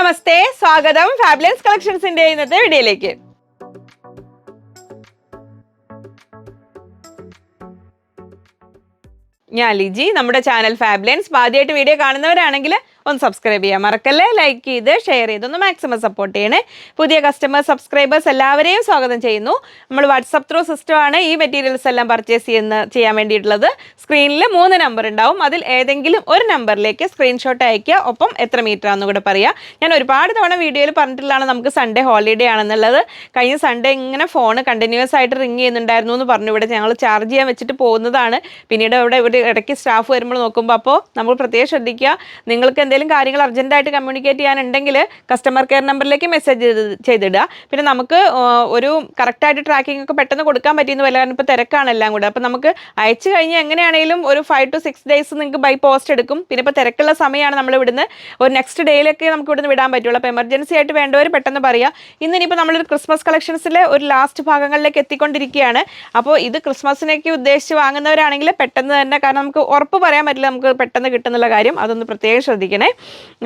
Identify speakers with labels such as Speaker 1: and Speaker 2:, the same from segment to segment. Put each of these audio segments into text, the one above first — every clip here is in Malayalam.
Speaker 1: നമസ്തേ സ്വാഗതം. ഫാബുലൻസ് കളക്ഷൻസിന്റെ ഇന്നത്തെ വീഡിയോയിലേക്ക്. ഞാൻ ലിജി നമ്മുടെ ചാനൽ ഫാബുലൻസ് ആദ്യമായിട്ട് വീഡിയോ കാണുന്നവരാണെങ്കിൽ ഒന്ന് സബ്സ്ക്രൈബ് ചെയ്യാൻ മറക്കല്ലേ? ലൈക്ക് ചെയ്ത് ഷെയർ ചെയ്ത് ഒന്ന് മാക്സിമം സപ്പോർട്ട് ചെയ്യണേ. പുതിയ കസ്റ്റമർ സബ്സ്ക്രൈബേഴ്സ് എല്ലാവരെയും സ്വാഗതം ചെയ്യുന്നു. നമ്മൾ വാട്സപ്പ് ത്രൂ സിസ്റ്റമാണ് ഈ മെറ്റീരിയൽസ് എല്ലാം പർച്ചേസ് ചെയ്യുന്ന ചെയ്യാൻ വേണ്ടിയിട്ടുള്ളത്. സ്ക്രീനിൽ മൂന്ന് നമ്പർ ഉണ്ടാവും. അതിൽ ഏതെങ്കിലും ഒരു നമ്പറിലേക്ക് സ്ക്രീൻഷോട്ട് അയക്കുക ഒപ്പം എത്ര മീറ്റർ ആണെന്ന് കൂടെ പറയുക ഞാൻ ഒരുപാട് തവണ വീഡിയോയിൽ പറഞ്ഞിട്ടുള്ളതാണ് നമുക്ക് സൺഡേ ഹോളിഡേ ആണെന്നുള്ളത്. കഴിഞ്ഞ സൺഡേ ഇങ്ങനെ ഫോൺ കണ്ടിന്യൂസ് ആയിട്ട് റിങ് ചെയ്യുന്നുണ്ടായിരുന്നു എന്ന് പറഞ്ഞു. ഇവിടെ ഞങ്ങൾ ചാർജ് ചെയ്യാൻ വെച്ചിട്ട് പോകുന്നതാണ്. പിന്നീട് ഇവിടെ ഇവിടെ ഇടയ്ക്ക് സ്റ്റാഫ് വരുമ്പോൾ നോക്കുമ്പോൾ അപ്പോൾ നമ്മൾ പ്രത്യേകം ശ്രദ്ധിക്കുക. നിങ്ങൾക്ക് എന്തെങ്കിലും കാര്യങ്ങൾ അർജന്റായിട്ട് കമ്മ്യൂണിക്കേറ്റ് ചെയ്യാനുണ്ടെങ്കിൽ കസ്റ്റമർ കെയർ നമ്പറിലേക്ക് മെസ്സേജ് ചെയ്തിടുക. പിന്നെ നമുക്ക് ഒരു കറക്റ്റായിട്ട് ട്രാക്കിംഗ് ഒക്കെ പെട്ടെന്ന് കൊടുക്കാൻ പറ്റിയെന്ന് വല്ല കാരണം ഇപ്പോൾ തിരക്കാണ് എല്ലാം കൂടെ. അപ്പോൾ നമുക്ക് അയച്ചു കഴിഞ്ഞാൽ എങ്ങനെയാണെങ്കിലും ഒരു ഫൈവ് ടു സിക്സ് ഡേയ്സ് നിങ്ങൾക്ക് ബൈ പോസ്റ്റ് എടുക്കും. പിന്നെ ഇപ്പോൾ തിരക്കുള്ള സമയമാണ് നമ്മൾ ഇവിടുന്ന് ഒരു നെക്സ്റ്റ് ഡേയിലൊക്കെ നമുക്ക് ഇവിടുന്ന് വിടാൻ പറ്റുള്ളൂ. അപ്പോൾ എമർജൻസി ആയിട്ട് വേണ്ടവർ പെട്ടെന്ന് പറയുക ഇന്ന് ഇനിയിപ്പോൾ നമ്മളൊരു ക്രിസ്മസ് കളക്ഷൻസിലെ ഒരു ലാസ്റ്റ് ഭാഗങ്ങളിലേക്ക് എത്തിക്കൊണ്ടിരിക്കുകയാണ്. അപ്പോൾ ഇത് ക്രിസ്മസിനേക്ക് ഉദ്ദേശിച്ച് വാങ്ങുന്നവരാണെങ്കിൽ പെട്ടെന്ന് തന്നെ കാരണം നമുക്ക് ഉറപ്പ് പറയാൻ പറ്റില്ല നമുക്ക് പെട്ടെന്ന് കിട്ടുന്നുള്ള കാര്യം. അതൊന്ന് പ്രത്യേകം ശ്രദ്ധിക്കണേ.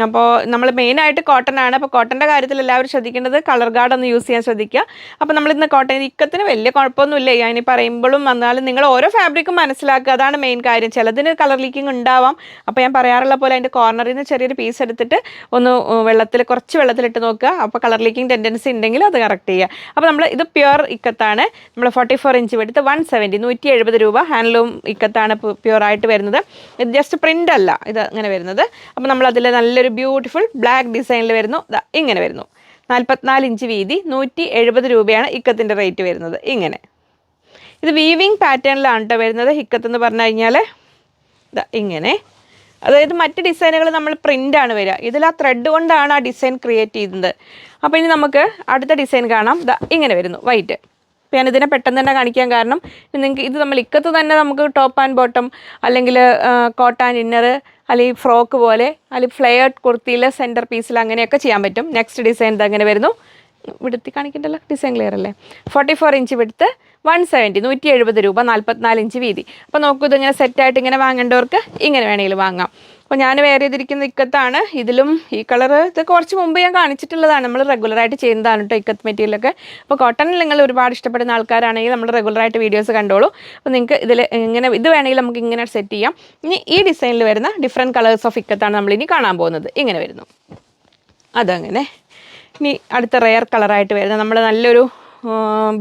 Speaker 1: അപ്പോൾ നമ്മൾ മെയിനായിട്ട് കോട്ടൺ ആണ്. അപ്പോൾ കോട്ടന്റെ കാര്യത്തിൽ എല്ലാവരും ശ്രദ്ധിക്കേണ്ടത് കളർ ഗാർഡ് ഒന്ന് യൂസ് ചെയ്യാൻ ശ്രദ്ധിക്കുക. അപ്പോൾ നമ്മൾ ഇന്ന് കോട്ടൺ ഇക്കത്തിന് വലിയ കുഴപ്പമൊന്നുമില്ല. ഞാൻ പറയുമ്പോഴും വന്നാലും നിങ്ങൾ ഓരോ ഫാബ്രിക്കും മനസ്സിലാക്കുക. അതാണ് മെയിൻ കാര്യം. ചിലതിന് കളർ ലീക്കിംഗ് ഉണ്ടാവാം. അപ്പോൾ ഞാൻ പറയാറുള്ള പോലെ അതിന്റെ കോർണറിൽ നിന്ന് ചെറിയൊരു പീസ് എടുത്തിട്ട് ഒന്ന് വെള്ളത്തിൽ കുറച്ച് വെള്ളത്തിലിട്ട് നോക്കുക. അപ്പോൾ കളർ ലീക്കിംഗ് ടെൻഡൻസി ഉണ്ടെങ്കിൽ അത് കറക്റ്റ് ചെയ്യുക. അപ്പോൾ നമ്മൾ ഇത് പ്യുവർ ഇക്കത്താണ്. നമ്മൾ ഫോർട്ടി ഫോർ ഇഞ്ച് എടുത്ത് വൺ സെവന്റി നൂറ്റി എഴുപത് രൂപ ഹാൻഡ്ലൂം ഇക്കത്താണ് പ്യുവർ ആയിട്ട് വരുന്നത്. ഇത് ജസ്റ്റ് പ്രിന്റ് അല്ല. ഇത് അങ്ങനെ വരുന്നത്. അപ്പോൾ നമ്മൾ അതിൽ നല്ലൊരു ബ്യൂട്ടിഫുൾ ബ്ലാക്ക് ഡിസൈനിൽ വരുന്നു. ഇങ്ങനെ വരുന്നു. നാൽപ്പത്തിനാല് ഇഞ്ച് വീതി നൂറ്റി എഴുപത് രൂപയാണ് ഇക്കത്തിന്റെ റേറ്റ് വരുന്നത്. ഇങ്ങനെ. ഇത് വീവിങ് പാറ്റേണിലാണ് കേട്ടോ വരുന്നത്. ഹിക്കത്ത് എന്ന് പറഞ്ഞു കഴിഞ്ഞാൽ ഇങ്ങനെ. അതായത് മറ്റ് ഡിസൈനുകൾ നമ്മൾ പ്രിന്റ് ആണ് വരിക ഇതിൽ ആ ത്രെഡ് കൊണ്ടാണ് ആ ഡിസൈൻ ക്രിയേറ്റ് ചെയ്യുന്നത് അപ്പോൾ ഇനി നമുക്ക് അടുത്ത ഡിസൈൻ കാണാം. ഇങ്ങനെ വരുന്നു. വൈറ്റ് അപ്പോൾ ഞാൻ ഇതിനെ പെട്ടെന്ന് തന്നെ കാണിക്കാൻ കാരണം നിങ്ങൾക്ക് ഇത് നമ്മൾ ഇക്കത്ത് തന്നെ നമുക്ക് ടോപ്പ് ആൻഡ് ബോട്ടം അല്ലെങ്കിൽ കോട്ട് ആൻഡ് ഇന്നർ അല്ലെങ്കിൽ ഫ്രോക്ക് പോലെ അല്ലെങ്കിൽ ഫ്ലെയർഡ് കുർത്തിയിൽ സെന്റർ പീസിൽ അങ്ങനെയൊക്കെ ചെയ്യാൻ പറ്റും. നെക്സ്റ്റ് ഡിസൈൻ ഇത് അങ്ങനെ വരുന്നു. വിടുത്തി കാണിക്കണ്ടല്ലോ? ഡിസൈൻ ക്ലിയർ അല്ലേ? Forty four inch width one seventy നൂറ്റി എഴുപത് രൂപ നാൽപ്പത്തിനാല് ഇഞ്ച് വീതി. അപ്പോൾ നോക്കൂ ഇതിങ്ങനെ സെറ്റായിട്ട് ഇങ്ങനെ വാങ്ങേണ്ടവർക്ക് ഇങ്ങനെ വേണമെങ്കിൽ വാങ്ങാം. അപ്പോൾ ഞാൻ വെയർ ചെയ്തിരിക്കുന്ന ഇക്കത്താണ്. ഇതിലും ഈ കളർ ഇത് കുറച്ച് മുമ്പ് ഞാൻ കാണിച്ചിട്ടുള്ളതാണ്. നമ്മൾ റെഗുലറായിട്ട് ചെയ്യുന്നതാണ് കേട്ടോ ഇക്കത്ത് മെറ്റീരിയലൊക്കെ അപ്പോൾ കോട്ടണിൽ നിങ്ങൾ ഒരുപാട് ഇഷ്ടപ്പെടുന്ന ആൾക്കാരാണെങ്കിൽ നമ്മൾ റെഗുലറായിട്ട് വീഡിയോസ് കണ്ടോളൂ. അപ്പോൾ നിങ്ങൾക്ക് ഇതിൽ ഇങ്ങനെ ഇത് വേണമെങ്കിൽ നമുക്ക് ഇങ്ങനെ സെറ്റ് ചെയ്യാം. ഇനി ഈ ഡിസൈനിൽ വരുന്ന ഡിഫറെന്റ് കളേഴ്സ് ഓഫ് ഇക്കത്താണ് നമ്മൾ ഇനി കാണാൻ പോകുന്നത്. ഇങ്ങനെ വരുന്നു. അതങ്ങനെ. ഇനി അടുത്ത റെയർ കളറായിട്ട് വരുന്ന നമ്മൾ നല്ലൊരു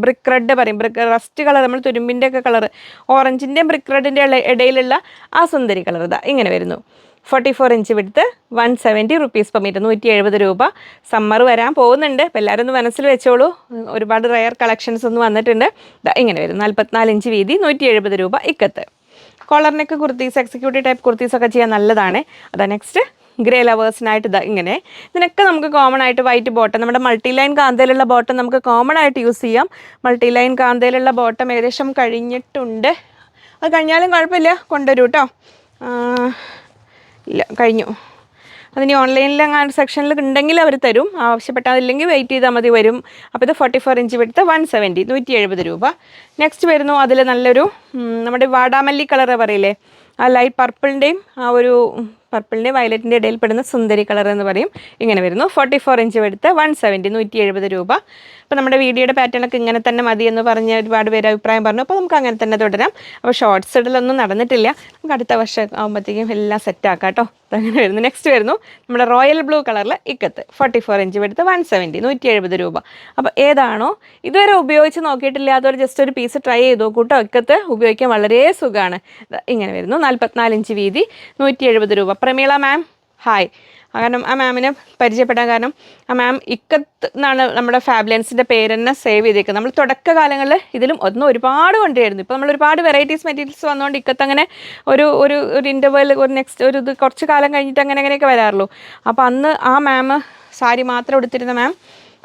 Speaker 1: ബ്രിക്ക് റെഡ് പറയും. ബ്രിക്ക് റസ്റ്റ് കളർ നമ്മൾ തുരുമ്പിന്റെ ഒക്കെ കളർ ഓറഞ്ചിന്റെയും ബ്രിക്ക് റെഡിന്റെ ഇടയിലുള്ള ആ സുന്ദരി കളർ ഇതാ. ഇങ്ങനെ വരുന്നു. Forty four inch width one seventy rupees per metre നൂറ്റി എഴുപത് രൂപ. സമ്മർ വരാൻ പോകുന്നുണ്ട്. അപ്പോൾ എല്ലാവരും ഒന്ന് മനസ്സിൽ വെച്ചോളൂ. ഒരുപാട് റയർ കളക്ഷൻസ് ഒന്ന് വന്നിട്ടുണ്ട്. ഇങ്ങനെ വരും. നാൽപ്പത്തിനാല് ഇഞ്ച് വീതി നൂറ്റി എഴുപത് രൂപ ഇക്കത്ത്. കോളറിനൊക്കെ കുർത്തീസ് എക്സിക്യൂട്ടീവ് ടൈപ്പ് കുർത്തീസ് ഒക്കെ ചെയ്യാൻ നല്ലതാണ്. അതാ നെക്സ്റ്റ് ഗ്രേ ലവേഴ്സിനായിട്ട് ഇതാ ഇങ്ങനെ. ഇതിനൊക്കെ നമുക്ക് കോമൺ ആയിട്ട് വൈറ്റ് ബോട്ടം നമ്മുടെ മൾട്ടി ലൈൻ കാന്തയിലുള്ള ബോട്ടം നമുക്ക് കോമൺ ആയിട്ട് യൂസ് ചെയ്യാം. മൾട്ടി ലൈൻ കാന്തയിലുള്ള ബോട്ടം ഏകദേശം കഴിഞ്ഞിട്ടുണ്ട്. അത് കഴിഞ്ഞാലും കുഴപ്പമില്ല. കൊണ്ടുവരൂ കേട്ടോ ഇല്ല കഴിഞ്ഞു. അതിന് ഓൺലൈനിൽ അങ്ങനെ സെക്ഷനിൽ ഉണ്ടെങ്കിൽ അവർ തരും. ആവശ്യപ്പെട്ടാൽ അതില്ലെങ്കിൽ വെയിറ്റ് ചെയ്താൽ മതി വരും. അപ്പോൾ ഇത് ഫോർട്ടി ഫോർ ഇഞ്ച് എടുത്ത് വൺ സെവന്റി നൂറ്റി എഴുപത് രൂപ. നെക്സ്റ്റ് വരുന്നു അതിൽ നല്ലൊരു നമ്മുടെ വാടാമല്ലി കളർ പറയില്ലേ? ആ ലൈറ്റ് പർപ്പിളിന്റെയും ആ ഒരു പർപ്പിളിന്റെയും വയലറ്റിന്റെ ഇടയിൽ പെടുന്ന സുന്ദരി കളർ എന്ന് പറയും. ഇങ്ങനെ വരുന്നു. ഫോർട്ടി ഫോർ ഇഞ്ച് എടുത്ത് വൺ സെവന്റി നൂറ്റി എഴുപത് രൂപ. അപ്പോൾ നമ്മുടെ വീഡിയോയുടെ പാറ്റേണൊക്കെ ഇങ്ങനെ തന്നെ മതി എന്ന് പറഞ്ഞ് ഒരുപാട് പേര് അഭിപ്രായം പറഞ്ഞു. അപ്പോൾ നമുക്ക് അങ്ങനെ തന്നെ തുടരാം. അപ്പോൾ ഷോർട്ട്സ് ഇടലൊന്നും നടന്നിട്ടില്ല. നമുക്ക് അടുത്ത വർഷം ആകുമ്പോഴത്തേക്കും എല്ലാം സെറ്റ് ആക്കാം കേട്ടോ. അങ്ങനെ വരുന്നു. നെക്സ്റ്റ് വരുന്നു. നമ്മുടെ റോയൽ ബ്ലൂ കളറിൽ ഇക്കത്ത്. ഫോർട്ടി ഫോർ ഇഞ്ച് എടുത്ത് വൺ സെവന്റി നൂറ്റി എഴുപത് രൂപ. അപ്പോൾ ഏതാണോ ഇതുവരെ ഉപയോഗിച്ച് നോക്കിയിട്ടില്ലാത്തവർ ജസ്റ്റ് ഒരു പീസ് ട്രൈ ചെയ്ത് നോക്കൂട്ടോ ഇക്കത്ത് ഉപയോഗിക്കാൻ വളരെ സുഖമാണ് ഇങ്ങനെ വരുന്നു. നാൽപ്പത്തിനാല് ഇഞ്ച് വീതി നൂറ്റി എഴുപത് രൂപ. പ്രമീള മാം ഹായ് കാരണം ആ മാമിനെ പരിചയപ്പെടാൻ കാരണം ആ മാം ഇക്കത്ത് എന്നാണ് നമ്മുടെ ഫാബ്ലൻസിന്റെ പേര് തന്നെ സേവ് ചെയ്തേക്കുന്നത്. നമ്മൾ തുടക്ക കാലങ്ങളിൽ ഇതിലും ഒന്ന് ഒരുപാട് കൊണ്ടുവരുന്നു ഇപ്പോൾ നമ്മൾ ഒരുപാട് വെറൈറ്റീസ് മെറ്റീരിയൽസ് വന്നുകൊണ്ട് ഇക്കത്ത് അങ്ങനെ ഒരു ഒരു ഒരു ഇന്റർവെൽ ഒരു നെക്സ്റ്റ് ഒരു ഇത് കുറച്ച് കാലം കഴിഞ്ഞിട്ട് അങ്ങനെ അങ്ങനെയൊക്കെ വരാറുള്ളൂ. അപ്പോൾ അന്ന് ആ മാം സാരി മാത്രം എടുത്തിരുന്ന മാം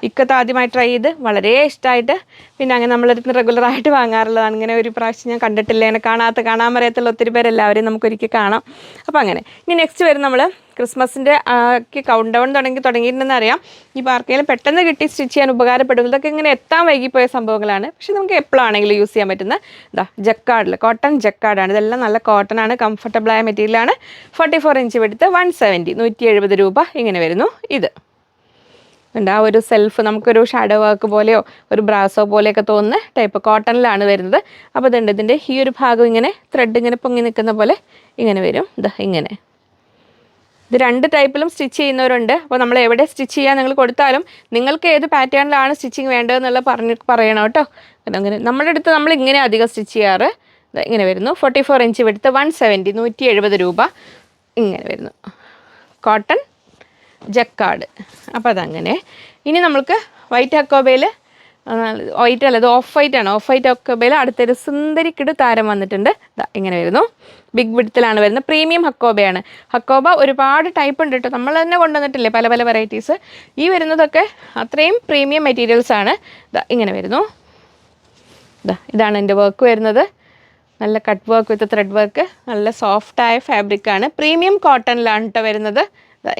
Speaker 1: ഇക്കത്ത് ആദ്യമായി ട്രൈ ചെയ്ത് വളരെ ഇഷ്ടമായിട്ട് പിന്നെ അങ്ങനെ നമ്മളടുത്ത് റെഗുലറായിട്ട് വാങ്ങാറുള്ളതാണ്. ഇങ്ങനെ ഒരു പ്രാവശ്യം ഞാൻ കണ്ടിട്ടില്ല. എന്നെ കാണാത്ത കാണാൻ പറയാത്തുള്ള ഒത്തിരി പേരെല്ലാവരെയും നമുക്കൊരിക്കൽ കാണാം. അപ്പോൾ അങ്ങനെ. ഇനി നെക്സ്റ്റ് വരും നമ്മൾ ക്രിസ്മസിന്റെ ഒക്കെ കൗണ്ട് ഡൗൺ തുടങ്ങി തുടങ്ങിയിട്ടുണ്ടെന്ന് അറിയാം. ഈ ആർക്കെങ്കിലും പെട്ടെന്ന് കിട്ടി സ്റ്റിച്ച് ചെയ്യാൻ ഉപകാരപ്പെടും. ഇതൊക്കെ ഇങ്ങനെ എത്താൻ വൈകിപ്പോയ സംഭവങ്ങളാണ്. പക്ഷേ നമുക്ക് എപ്പോഴാണെങ്കിലും യൂസ് ചെയ്യാൻ പറ്റുന്ന ഇതാ ജക്കാർഡിൽ കോട്ടൺ ജക്കാർഡാണ് ഇതെല്ലാം നല്ല കോട്ടൺ ആണ്. കംഫർട്ടബിളായ മെറ്റീരിയലാണ് ഫോർട്ടി ഫോർ ഇഞ്ച് എടുത്ത് വൺ സെവന്റി നൂറ്റി എഴുപത് രൂപ ഇങ്ങനെ വരുന്നു. ഇത്. ഉണ്ട്. ആ ഒരു സെൽഫ് നമുക്കൊരു ഷാഡോ വർക്ക് പോലെയോ ഒരു ബ്രാസോ പോലെയൊക്കെ തോന്നുന്ന ടൈപ്പ് കോട്ടണിലാണ് വരുന്നത്. അപ്പോൾ ഇതുണ്ട്. ഇതിന്റെ ഈ ഒരു ഭാഗം ഇങ്ങനെ ത്രെഡ് ഇങ്ങനെ പൊങ്ങി നിൽക്കുന്ന പോലെ ഇങ്ങനെ വരും. ഇത് ഇങ്ങനെ. ഇത് രണ്ട് ടൈപ്പിലും സ്റ്റിച്ച് ചെയ്യുന്നവരുണ്ട്. അപ്പോൾ നമ്മൾ എവിടെ സ്റ്റിച്ച് ചെയ്യാൻ നിങ്ങൾ കൊടുത്താലും നിങ്ങൾക്ക് ഏത് പാറ്റേണിലാണ് സ്റ്റിച്ചിങ് വേണ്ടതെന്നുള്ള പറഞ്ഞ് പറയണം കേട്ടോ. അങ്ങനെ നമ്മുടെ അടുത്ത് നമ്മൾ ഇങ്ങനെ അധികം സ്റ്റിച്ച് ചെയ്യാറ്. ഇങ്ങനെ വരുന്നു. ഫോർട്ടി ഫോർ ഇഞ്ച് എടുത്ത് വൺ സെവന്റി നൂറ്റി എഴുപത് രൂപ. ഇങ്ങനെ വരുന്നു. കോട്ടൺ ജക്കാർഡ് അപ്പോൾ അതങ്ങനെ. ഇനി നമുക്ക് വൈറ്റ് അക്കോബയിൽ വൈറ്റ് അല്ല ഇത് ഓഫ് വൈറ്റ് ആണ്. ഓഫ് വൈറ്റ് അക്കോബയിൽ അടുത്തൊരു സുന്ദരിക്കിട് താരം വന്നിട്ടുണ്ട്. ഇങ്ങനെ വരുന്നു. ബിഗ് വിഡ്ത്തിലാണ് വരുന്നത്. പ്രീമിയം ഹക്കോബയാണ് ഹക്കോബ ഒരുപാട് ടൈപ്പ് ഉണ്ട് കേട്ടോ നമ്മൾ തന്നെ കൊണ്ടുവന്നിട്ടില്ലേ പല പല വെറൈറ്റീസ് ഈ വരുന്നതൊക്കെ അത്രയും പ്രീമിയം മെറ്റീരിയൽസ് ആണ്. ഇങ്ങനെ വരുന്നു. ഇതാണ് എന്റെ വർക്ക് വരുന്നത്. നല്ല cut work with thread work നല്ല സോഫ്റ്റായ ഫാബ്രിക്കാണ് പ്രീമിയം കോട്ടണിലാണ് കേട്ടോ വരുന്നത്.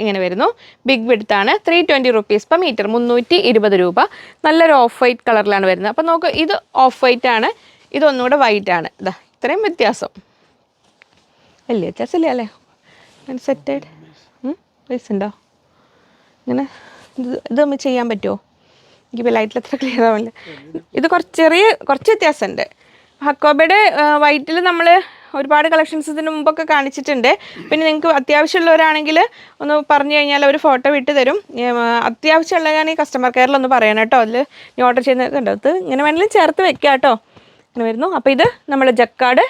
Speaker 1: ഇങ്ങനെ വരുന്നു. ബിഗ് വിഡ്ത്ത് ആണ്. Three twenty rupees per metre മുന്നൂറ്റി ഇരുപത് രൂപ. നല്ലൊരു ഓഫ് വൈറ്റ് കളറിലാണ് വരുന്നത്. അപ്പോൾ നോക്ക് ഇത് ഓഫ് വൈറ്റ് ആണ് ഇതൊന്നുകൂടെ വൈറ്റ് ആണ്. ഇതാ ഇത്രയും വ്യത്യാസം. വലിയ വ്യത്യാസമില്ല അല്ലേ? അങ്ങനെ സെറ്റഡ് പൈസ ഉണ്ടോ? ഇങ്ങനെ ഇത് ഇത് ചെയ്യാൻ പറ്റുമോ? എനിക്കിപ്പോൾ ലൈറ്റിൽ അത്ര ക്ലിയർ ആവില്ല ഇത് കുറച്ച് ചെറിയ കുറച്ച് വ്യത്യാസമുണ്ട്. ഹക്കോബയുടെ വൈറ്റിൽ നമ്മൾ ഒരുപാട് കളക്ഷൻസ് ഇതിന് മുമ്പൊക്കെ കാണിച്ചിട്ടുണ്ട്. പിന്നെ നിങ്ങൾക്ക് അത്യാവശ്യമുള്ളവരാണെങ്കിൽ ഒന്ന് പറഞ്ഞു കഴിഞ്ഞാൽ അവർ ഫോട്ടോ വിട്ട് തരും. അത്യാവശ്യമുള്ള ഞാൻ ഈ കസ്റ്റമർ കെയറിൽ ഒന്ന് പറയണം കേട്ടോ. അതിൽ നീ ഓർഡർ ചെയ്യുന്ന കണ്ടോ ഇത് ഇങ്ങനെ വേണമെങ്കിലും ചേർത്ത് വെക്കാം കേട്ടോ. ഇങ്ങനെ വരുന്നു. അപ്പോൾ ഇത് നമ്മുടെ ജക്കാട്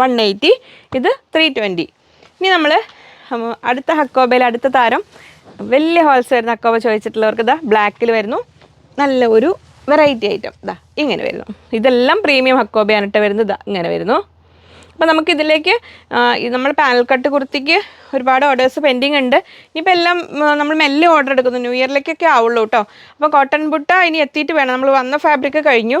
Speaker 1: വൺ എയ്റ്റി ഇത് ത്രീ ട്വന്റി ഇനി നമ്മൾ അടുത്ത ഹക്കോബയിൽ അടുത്ത താരം. വലിയ ഹോൾസ് വരുന്ന ഹക്കോബ ചോദിച്ചിട്ടുള്ളവർക്ക് ഇതാ ബ്ലാക്കിൽ വരുന്നു. നല്ല ഒരു വെറൈറ്റി ഐറ്റം ഇതാ ഇങ്ങനെ വരുന്നു. ഇതെല്ലാം പ്രീമിയം ഹക്കോബയാണ് ഇട്ട് വരുന്നത്. ഇതാ ഇങ്ങനെ വരുന്നു. അപ്പോൾ നമുക്കിതിലേക്ക് നമ്മൾ പാനൽ കട്ട് കുർത്തിക്ക് ഒരുപാട് ഓർഡേഴ്സ് പെൻഡിങ് ഉണ്ട്. ഇനിയിപ്പോൾ എല്ലാം നമ്മൾ മെല്ലെ ഓർഡർ എടുക്കുന്നു. ന്യൂ ഇയറിലേക്കൊക്കെ ആവുള്ളൂ കേട്ടോ അപ്പോൾ കോട്ടൺ ബുട്ട ഇനി എത്തിയിട്ട് വേണം. നമ്മൾ വന്ന ഫാബ്രിക് കഴിഞ്ഞു.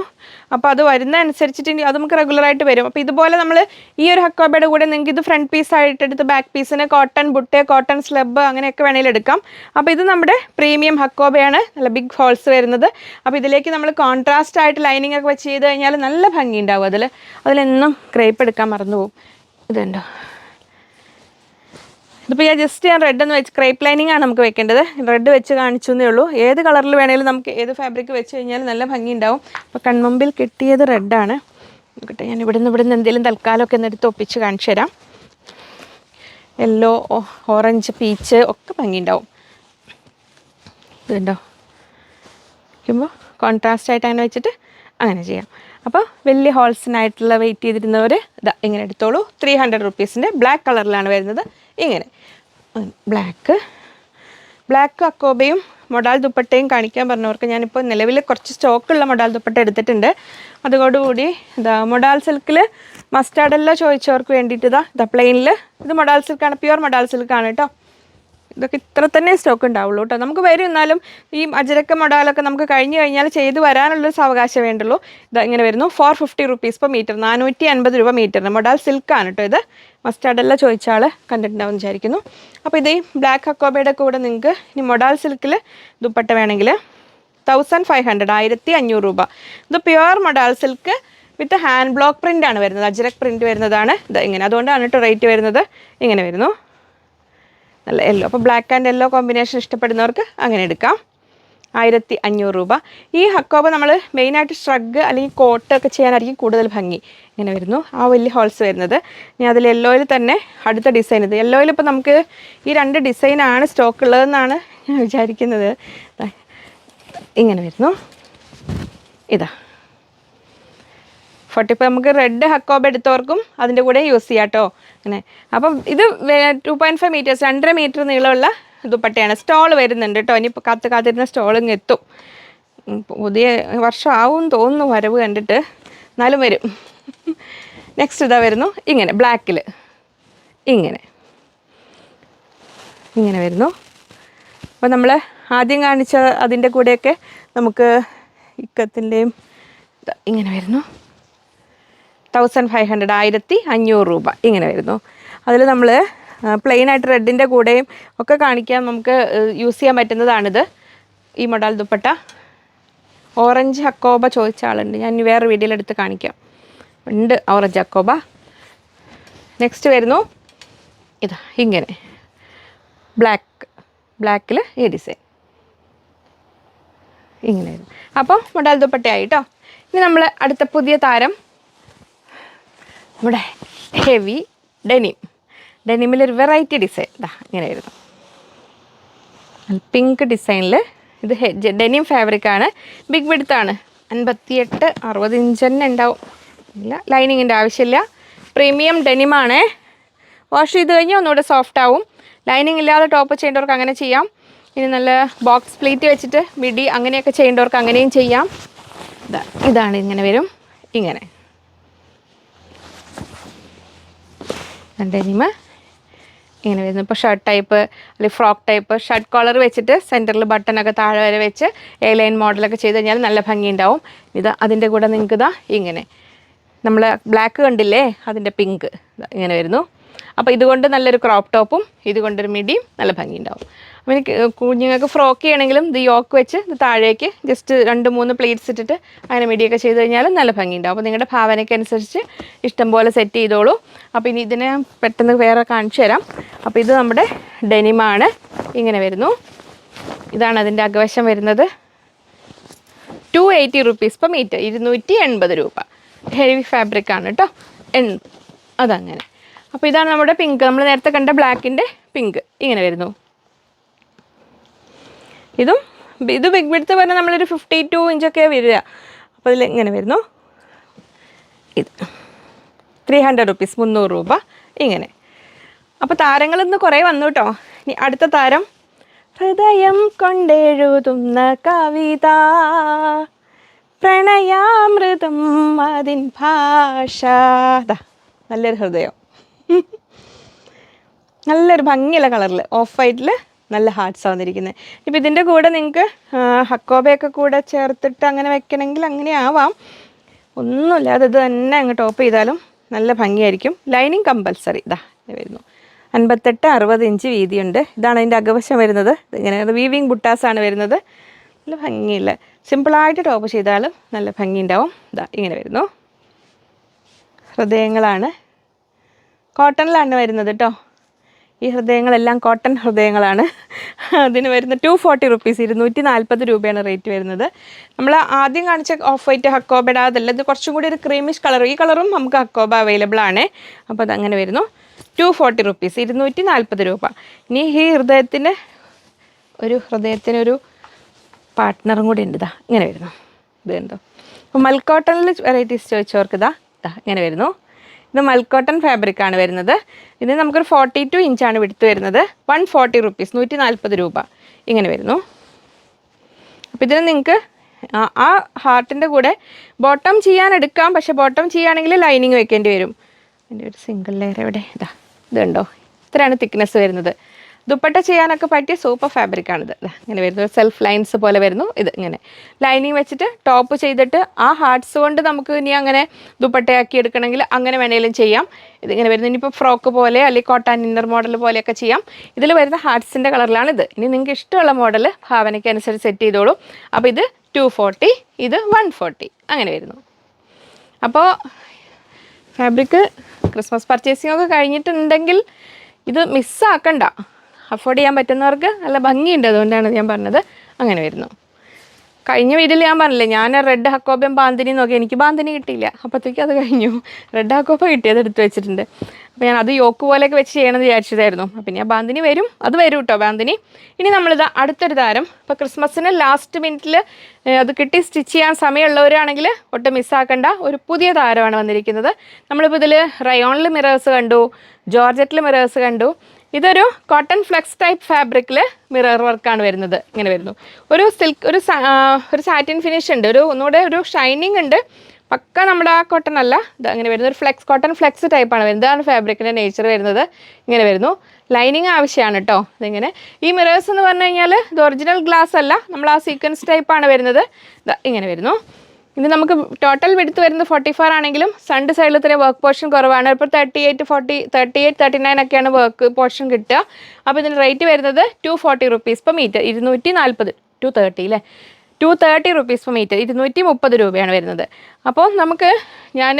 Speaker 1: അപ്പോൾ അത് വരുന്ന അനുസരിച്ചിട്ട് ഇനി അത് നമുക്ക് റെഗുലറായിട്ട് വരും. അപ്പോൾ ഇതുപോലെ നമ്മൾ ഈ ഒരു ഹക്കോബയുടെ കൂടെ നിങ്ങൾക്ക് ഇത് ഫ്രണ്ട് പീസ് ആയിട്ട് എടുത്ത് ബാക്ക് പീസിന് കോട്ടൺ ബുട്ട കോട്ടൺ സ്ലബ് അങ്ങനെയൊക്കെ വേണമെങ്കിൽ എടുക്കാം. അപ്പോൾ ഇത് നമ്മുടെ പ്രീമിയം ഹക്കോബയാണ്. നല്ല ബിഗ് ഹോൾസ് വരുന്നത്. അപ്പോൾ ഇതിലേക്ക് നമ്മൾ കോൺട്രാസ്റ്റ് ആയിട്ട് ലൈനിങ് ഒക്കെ വെച്ച് ചെയ്ത് കഴിഞ്ഞാൽ നല്ല ഭംഗി ഉണ്ടാവും അതിൽ അതിലെന്നും ക്രേപ്പ് എടുക്കാൻ മറന്നു പോകും. ഇതുണ്ടോ ഇതിപ്പോൾ ഞാൻ ജസ്റ്റ് ഞാൻ റെഡ് എന്ന് വെച്ച് ക്രേപ്പ് ലൈനിങ് ആണ് നമുക്ക് വെക്കേണ്ടത്. റെഡ് വെച്ച് കാണിച്ചു എന്നേ ഉള്ളൂ. ഏത് കളറിൽ വേണേലും നമുക്ക് ഏത് ഫാബ്രിക് വെച്ച് കഴിഞ്ഞാൽ നല്ല ഭംഗി ഉണ്ടാവും അപ്പോൾ കൺമുമ്പിൽ കിട്ടിയത് റെഡാണ് നോക്കട്ടെ ഞാൻ ഇവിടുന്ന് ഇവിടുന്ന് എന്തെങ്കിലും തൽക്കാലമൊക്കെ എന്നെടുത്ത് ഒപ്പിച്ച് കാണിച്ചു തരാം. യെല്ലോ ഓറഞ്ച് പീച്ച് ഒക്കെ ഭംഗി ഉണ്ടാവും ഇതുണ്ടോ വയ്ക്കുമ്പോൾ കോൺട്രാസ്റ്റ് ആയിട്ട് അങ്ങനെ വെച്ചിട്ട് അങ്ങനെ ചെയ്യാം. അപ്പോൾ വലിയ ഹോൾസിനായിട്ടുള്ള വെയിറ്റ് ചെയ്തിരുന്നവർ ഇതാ ഇങ്ങനെ എടുത്തോളൂ. ത്രീ ഹൺഡ്രഡ് റുപ്പീസിന്റെ ബ്ലാക്ക് കളറിലാണ് വരുന്നത്. ഇങ്ങനെ. ബ്ലാക്ക്. ബ്ലാക്ക് അക്കോബയും മൊഡാൽ ദുപ്പട്ടയും കാണിക്കാൻ പറഞ്ഞവർക്ക് ഞാനിപ്പോൾ നിലവിൽ കുറച്ച് സ്റ്റോക്കുള്ള മൊഡാൽ ദുപ്പട്ട എടുത്തിട്ടുണ്ട്. അതോടുകൂടി ഇതാ മൊഡാൽ സിൽക്കിൽ മസ്റ്റാർഡെല്ലാം ചോദിച്ചവർക്ക് വേണ്ടിയിട്ട് ഇതാ ഇതാ പ്ലെയിനിൽ ഇത് മൊഡാൽ സിൽക്കാണ് പ്യുവർ മൊഡാൽ സിൽക്കാണ് കേട്ടോ. ഇതൊക്കെ ഇത്ര തന്നെ സ്റ്റോക്ക് ഉണ്ടാവുള്ളൂ കേട്ടോ. നമുക്ക് വരും എന്നാലും ഈ അജരക്ക മൊഡാലൊക്കെ നമുക്ക് കഴിഞ്ഞ് കഴിഞ്ഞാൽ ചെയ്ത് വരാനുള്ളൊരു സാവകാശം വേണ്ടുള്ളൂ. ഇത് ഇങ്ങനെ വരുന്നു. Four fifty rupees per metre നാനൂറ്റി അൻപത് രൂപ മീറ്ററിന് മൊഡാൽ സിൽക്കാണ് കേട്ടോ ഇത്. മസ്റ്റാർഡെല്ലാം ചോദിച്ച ആൾ കണ്ടിട്ടുണ്ടാവും വിചാരിക്കുന്നു. അപ്പോൾ ഇത് ബ്ലാക്ക് അക്കോബയുടെ കൂടെ നിങ്ങൾക്ക് ഇനി മൊഡാൽ സിൽക്കിൽ ദുപ്പട്ട വേണമെങ്കിൽ തൗസൻഡ് ഫൈവ് ഹൺഡ്രഡ് ആയിരത്തി അഞ്ഞൂറ് രൂപ. ഇത് pure modal silk with hand block print ആണ് വരുന്നത്. അജരക് പ്രിന്റ് വരുന്നതാണ്. ഇത് ഇങ്ങനെ. അതുകൊണ്ടാണ് കേട്ടോ റേറ്റ് വരുന്നത്. ഇങ്ങനെ വരുന്നു. നല്ല യെല്ലോ അപ്പോൾ ബ്ലാക്ക് ആൻഡ് യെല്ലോ കോമ്പിനേഷൻ ഇഷ്ടപ്പെടുന്നവർക്ക് അങ്ങനെ എടുക്കാം. ആയിരത്തി അഞ്ഞൂറ് രൂപ. ഈ ഹക്കോബ നമ്മൾ മെയിനായിട്ട് ഷ്രഗ് അല്ലെങ്കിൽ കോട്ട് ഒക്കെ ചെയ്യാനായിരിക്കും കൂടുതൽ ഭംഗി. ഇങ്ങനെ വരുന്നു. ആ വലിയ ഹോൾസ് വരുന്നത്. ഇനി അതിൽ യെല്ലോയിൽ തന്നെ അടുത്ത ഡിസൈൻ ഇത്. യെല്ലോയിൽ ഇപ്പോൾ നമുക്ക് ഈ രണ്ട് ഡിസൈനാണ് സ്റ്റോക്ക് ഉള്ളതെന്നാണ് ഞാൻ വിചാരിക്കുന്നത്. ഇങ്ങനെ വരുന്നു. ഇതാ. ഫോർട്ടി ഫൈവ് നമുക്ക് റെഡ് ഹക്കോബ് എടുത്തവർക്കും അതിന്റെ കൂടെ യൂസ് ചെയ്യാം കേട്ടോ അങ്ങനെ അപ്പം ഇത് ടു പോയിന്റ് ഫൈവ് മീറ്റേഴ്സ് രണ്ടര മീറ്റർ നീളമുള്ള ദുപ്പട്ടയാണ്. സ്റ്റോൾ വരുന്നുണ്ട് കേട്ടോ ഇനിയിപ്പോൾ കാത്ത് കാത്തിരുന്ന സ്റ്റോളിങ് എത്തും. പുതിയ വർഷം ആവും തോന്നുന്നു വരവ് കണ്ടിട്ട്. എന്നാലും വരും. നെക്സ്റ്റ് ഇതാ വരുന്നു. ഇങ്ങനെ ബ്ലാക്കിൽ ഇങ്ങനെ. ഇങ്ങനെ വരുന്നു. അപ്പോൾ നമ്മൾ ആദ്യം കാണിച്ച അതിന്റെ കൂടെയൊക്കെ നമുക്ക് ഇക്കത്തിന്റെയും ഇങ്ങനെ വരുന്നു. തൗസൻഡ് ഫൈവ് ഹൺഡ്രഡ് ആയിരത്തി അഞ്ഞൂറ് രൂപ. ഇങ്ങനെ വരുന്നു. അതിൽ നമ്മൾ പ്ലെയിൻ ആയിട്ട് റെഡിന്റെ കൂടെയും ഒക്കെ കാണിക്കാൻ നമുക്ക് യൂസ് ചെയ്യാൻ പറ്റുന്നതാണിത്. ഈ മൊഡാൽ ദുപ്പട്ട. ഓറഞ്ച് അക്കോബ ചോദിച്ച ആളുണ്ട്. ഞാൻ വേറെ വീഡിയോയിൽ എടുത്ത് കാണിക്കാം. ഉണ്ട് ഓറഞ്ച് അക്കോബ. നെക്സ്റ്റ് വരുന്നു. ഇതാ ഇങ്ങനെ. ബ്ലാക്ക് ബ്ലാക്കിൽ ഈ ഡിസൈൻ ഇങ്ങനെ അപ്പോൾ മൊഡൽ ദുപ്പട്ടയായി കേട്ടോ ഇനി നമ്മൾ അടുത്ത പുതിയ താരം നമ്മുടെ ഹെവി ഡെനിം ഡെനിമിലൊരു വെറൈറ്റി ഡിസൈൻ ഇതാ ഇങ്ങനെ വരുന്നു പിങ്ക് ഡിസൈനിൽ ഇത് ഡെനിം ഫാബ്രിക്കാണ് ബിഗ് വിടുത്താണ് അൻപത്തിയെട്ട് അറുപത് ഇഞ്ച് തന്നെ ഉണ്ടാവും. ഇല്ല ലൈനിങ്ങിന്റെ ആവശ്യമില്ല. പ്രീമിയം ഡെനിമാണേ വാഷ് ചെയ്ത് കഴിഞ്ഞാൽ ഒന്നുകൂടെ സോഫ്റ്റ് ആവും. ലൈനിങ് ഇല്ലാതെ ടോപ്പ് ചെയ്യേണ്ടവർക്ക് അങ്ങനെ ചെയ്യാം. ഇനി നല്ല ബോക്സ് പ്ലേറ്റ് വെച്ചിട്ട് മിടി അങ്ങനെയൊക്കെ ചെയ്യേണ്ടവർക്ക് അങ്ങനെയും ചെയ്യാം. ഇതാ ഇതാണ് ഇങ്ങനെ വരും. ഇങ്ങനെ. ഡെനിമ് ഇങ്ങനെ വരുന്നു. ഇപ്പോൾ ഷർട്ട് ടൈപ്പ് അല്ലെങ്കിൽ ഫ്രോക്ക് ടൈപ്പ് ഷർട്ട് കോളർ വെച്ചിട്ട് സെന്ററിൽ ബട്ടണൊക്കെ താഴെ വരെ വെച്ച് എ ലൈൻ മോഡലൊക്കെ ചെയ്ത് കഴിഞ്ഞാൽ നല്ല ഭംഗിയുണ്ടാവും. ഇത് അതിന്റെ കൂടെ നിങ്ങൾക്ക് ഇതാ ഇങ്ങനെ. നമ്മൾ ബ്ലാക്ക് കണ്ടില്ലേ? അതിന്റെ പിങ്ക് ഇങ്ങനെ വരുന്നു. അപ്പോൾ ഇതുകൊണ്ട് നല്ലൊരു ക്രോപ്പ് ടോപ്പും ഇതുകൊണ്ടൊരു മിഡിയും നല്ല ഭംഗിയുണ്ടാവും. എനിക്ക് കുഞ്ഞുങ്ങൾക്ക് ഫ്രോക്ക് ചെയ്യണമെങ്കിലും ഇത് യോക്ക് വെച്ച് ഇത് താഴേക്ക് ജസ്റ്റ് രണ്ട് മൂന്ന് പ്ലേറ്റ്സ് ഇട്ടിട്ട് അങ്ങനെ മിടിയൊക്കെ ചെയ്ത് കഴിഞ്ഞാൽ നല്ല ഭംഗിയുണ്ടാവും. അപ്പോൾ നിങ്ങളുടെ ഭാവനയ്ക്കനുസരിച്ച് ഇഷ്ടം പോലെ സെറ്റ് ചെയ്തോളൂ. അപ്പോൾ ഇനി ഇതിനെ പെട്ടെന്ന് വേറെ കാണിച്ചു തരാം. അപ്പോൾ ഇത് നമ്മുടെ ഡെനിമാണ് ഇങ്ങനെ വരുന്നു. ഇതാണ് അതിന്റെ അകവശം വരുന്നത്. Two eighty rupees per metre ഇരുന്നൂറ്റി എൺപത് രൂപ. ഹെവി ഫാബ്രിക് ആണ് കേട്ടോ എൺ അതങ്ങനെ. അപ്പോൾ ഇതാണ് നമ്മുടെ പിങ്ക് നമ്മൾ നേരത്തെ കണ്ട ബ്ലാക്കിന്റെ പിങ്ക് ഇങ്ങനെ വരുന്നു. ഇതും ഇത് ബിഗ് ബിഡ്ത്ത് പറഞ്ഞാൽ നമ്മളൊരു ഫിഫ്റ്റി ടു ഇഞ്ചൊക്കെ വരിക. അപ്പോൾ ഇതിൽ ഇങ്ങനെ വരുന്നു. ഇത്. ത്രീ ഹൺഡ്രഡ് റുപ്പീസ് മുന്നൂറ് രൂപ. ഇങ്ങനെ. അപ്പോൾ താരങ്ങൾ ഇന്ന് കുറേ വന്നു കേട്ടോ ഇനി അടുത്ത താരം. ഹൃദയം കൊണ്ടെഴുതുന്ന കവിത. പ്രണയാമൃതം അതിൻ ഭാഷ. നല്ലൊരു ഹൃദയം. നല്ലൊരു ഭംഗിയുള്ള കളറിൽ ഓഫ് വൈറ്റിൽ നല്ല ഹാർട്ട്സ് വന്നിരിക്കുന്നത് ഇപ്പം ഇതിന്റെ കൂടെ നിങ്ങൾക്ക് ഹക്കോബയൊക്കെ കൂടെ ചേർത്തിട്ട് അങ്ങനെ വെക്കണമെങ്കിൽ അങ്ങനെ ആവാം. ഒന്നുമില്ല ഇത് തന്നെ അങ്ങ് ടോപ്പ് ചെയ്താലും നല്ല ഭംഗിയായിരിക്കും. ലൈനിങ് കമ്പൽസറി ഇത് വരുന്നു. അൻപത്തെട്ട് അറുപത് ഇഞ്ച് വീതിയുണ്ട്. ഇതാണ് അതിന്റെ അകവശം വരുന്നത്. ഇങ്ങനെ വീവിങ് ബുട്ടാസാണ് വരുന്നത്. നല്ല ഭംഗിയില്ല സിമ്പിളായിട്ട് ടോപ്പ് ചെയ്താലും നല്ല ഭംഗി ഉണ്ടാവും. ഇതാ ഇങ്ങനെ വരുന്നു. ഹൃദയങ്ങളാണ്. കോട്ടണിലാണ് വരുന്നത് കേട്ടോ ഈ ഹൃദയങ്ങളെല്ലാം കോട്ടൺ ഹൃദയങ്ങളാണ്. അതിന് വരുന്ന ടു ഫോർട്ടി റുപ്പീസ് ഇരുന്നൂറ്റി നാൽപ്പത് രൂപയാണ് റേറ്റ് വരുന്നത്. നമ്മൾ ആദ്യം കാണിച്ച ഓഫ് വൈറ്റ് ഹക്കോബയുടെ അതല്ല ഇത് കുറച്ചും കൂടി ഒരു ക്രീമിഷ് കളർ ഈ കളറും നമുക്ക് ഹക്കോബ അവൈലബിൾ ആണ്. അപ്പോൾ അതങ്ങനെ വരുന്നു. ടു ഫോർട്ടി റുപ്പീസ് ഇരുന്നൂറ്റി നാൽപ്പത് രൂപ. ഇനി ഈ ഹൃദയത്തിന് ഒരു ഹൃദയത്തിനൊരു പാർട്ട്ണറും കൂടി ഉണ്ട്. ഇതാ ഇങ്ങനെ വരുന്നു. ഇത് കണ്ടോ? അപ്പോൾ മൽക്കോട്ടണിൽ വെറൈറ്റീസ് ചോദിച്ചവർക്ക് ഇതാ ഇതാ ഇങ്ങനെ വരുന്നു. ഇത് മൽക്കോട്ടൺ ഫാബ്രിക് ആണ് വരുന്നത്. ഇത് നമുക്കൊരു ഫോർട്ടി ടു ഇഞ്ചാണ് വിടുത്ത് വരുന്നത്. വൺ ഫോർട്ടി റുപ്പീസ് നൂറ്റി നാൽപ്പത് രൂപ. ഇങ്ങനെ വരുന്നു. അപ്പോൾ ഇതിന് നിങ്ങൾക്ക് ആ ഹാർട്ടിന്റെ കൂടെ ബോട്ടം ചെയ്യാൻ എടുക്കാം. പക്ഷെ ബോട്ടം ചെയ്യുകയാണെങ്കിൽ ലൈനിങ് വെക്കേണ്ടി വരും. എന്റെ ഒരു സിംഗിൾ ലെയർ എവിടെ? ഇതാ ഇതുണ്ടോ? ഇത്രയാണ് തിക്നെസ് വരുന്നത്. ദുപ്പട്ട ചെയ്യാനൊക്കെ പറ്റിയ സൂപ്പർ ഫാബ്രിക് ആണിത്. ദാ ഇങ്ങനെ വരുന്നു. സെൽഫ് ലൈൻസ് പോലെ വരുന്നു. ഇത് ഇങ്ങനെ. ലൈനിങ് വെച്ചിട്ട് ടോപ്പ് ചെയ്തിട്ട് ആ ഹാർട്സ് കൊണ്ട് നമുക്ക് ഇനി അങ്ങനെ ദുപ്പട്ടയാക്കി എടുക്കണമെങ്കിൽ അങ്ങനെ വേണേലും ചെയ്യാം. ഇതിങ്ങനെ വരുന്നത് ഇനിയിപ്പോൾ ഫ്രോക്ക് പോലെ അല്ലെങ്കിൽ കോട്ടൺ ഇന്നർ മോഡൽ പോലെയൊക്കെ ചെയ്യാം. ഇതിൽ വരുന്ന ഹാർട്സിന്റെ കളറിലാണ് ഇത്. ഇനി നിങ്ങൾക്ക് ഇഷ്ടമുള്ള മോഡൽ ഭാവനയ്ക്ക് അനുസരിച്ച് സെറ്റ് ചെയ്തോളൂ. അപ്പോൾ ഇത് ടു ഫോർട്ടി ഇത് വൺ ഫോർട്ടി അങ്ങനെ വരുന്നു. അപ്പോൾ ഫാബ്രിക് ക്രിസ്മസ് പർച്ചേസിംഗ് ഒക്കെ കഴിഞ്ഞിട്ടുണ്ടെങ്കിൽ ഇത് മിസ്സാക്കണ്ട അഫോർഡ് ചെയ്യാൻ പറ്റുന്നവർക്ക് നല്ല ഭംഗിയുണ്ട് അതുകൊണ്ടാണ് ഞാൻ പറഞ്ഞത്. അങ്ങനെ വരുന്നു. കഴിഞ്ഞ വീട്ടിൽ ഞാൻ പറഞ്ഞില്ലേ ഞാൻ റെഡ് ഹക്കോബയും ബാന്തിനി നോക്കി. എനിക്ക് ബാന്തിനി കിട്ടിയില്ല. അപ്പോഴത്തേക്ക് അത് കഴിഞ്ഞു. റെഡ് ഹക്കോബ കിട്ടിയത് എടുത്ത് വെച്ചിട്ടുണ്ട്. അപ്പോൾ ഞാൻ അത് യോക്ക് പോലെയൊക്കെ വെച്ച് ചെയ്യണമെന്ന് വിചാരിച്ചതായിരുന്നു. അപ്പം ഞാൻ ബാന്തിനി വരും. അത് വരും കേട്ടോ ബാന്തിനി. ഇനി നമ്മളിത് അടുത്തൊരു താരം. ഇപ്പോൾ ക്രിസ്മസിന് ലാസ്റ്റ് മിനിറ്റിൽ അത് കിട്ടി സ്റ്റിച്ച് ചെയ്യാൻ സമയമുള്ളവരാണെങ്കിൽ ഒട്ടും മിസ്സാക്കണ്ട ഒരു പുതിയ താരമാണ് വന്നിരിക്കുന്നത്. നമ്മളിപ്പോൾ ഇതിൽ റയോണിൽ മിറേഴ്സ് കണ്ടു. ജോർജറ്റിൽ മിറേഴ്സ് കണ്ടു. ഇതൊരു കോട്ടൺ ഫ്ലെക്സ് ടൈപ്പ് ഫാബ്രിക്കിൽ മിറർ വർക്കാണ് വരുന്നത്. ഇങ്ങനെ വരുന്നു. ഒരു സിൽക്ക് ഒരു ഒരു സാറ്റിൻ ഫിനിഷ് ഉണ്ട്. ഒരു ഒന്നുകൂടെ ഒരു ഷൈനിങ് ഉണ്ട്. പക്ക നമ്മുടെ ആ കോട്ടൺ അല്ല. ഇത് അങ്ങനെ വരുന്നത് ഒരു ഫ്ലെക്സ് കോട്ടൺ ഫ്ലെക്സ് ടൈപ്പാണ് വരുന്നത്. ആണ് ഫാബ്രിക്കിന്റെ നേച്ചർ വരുന്നത്. ഇങ്ങനെ വരുന്നു. ലൈനിങ് ആവശ്യമാണ് കേട്ടോ ഇതിങ്ങനെ. ഈ മിറേഴ്സ് എന്ന് പറഞ്ഞു കഴിഞ്ഞാൽ ഇത് ഒറിജിനൽ ഗ്ലാസ് അല്ല. നമ്മൾ ആ സീക്വൻസ് ടൈപ്പാണ് വരുന്നത്. ഇങ്ങനെ വരുന്നു. ഇനി നമുക്ക് ടോട്ടൽ വിടുത്ത് വരുന്നത് ഫോർട്ടി ഫോർ ആണെങ്കിലും സണ്ട് സൈഡിൽ തന്നെ വർക്ക് പോർഷൻ കുറവാണ്. ഇപ്പോൾ thirty eight forty thirty eight thirty nine ഒക്കെയാണ് വർക്ക് പോർഷൻ കിട്ടുക. അപ്പോൾ ഇതിന് റേറ്റ് വരുന്നത് two forty rupees per metre ഇരുന്നൂറ്റി നാൽപ്പത് ടു തേർട്ടി അല്ലേ two thirty rupees per metre ഇരുന്നൂറ്റി മുപ്പത് രൂപയാണ് വരുന്നത്. അപ്പോൾ നമുക്ക് ഞാൻ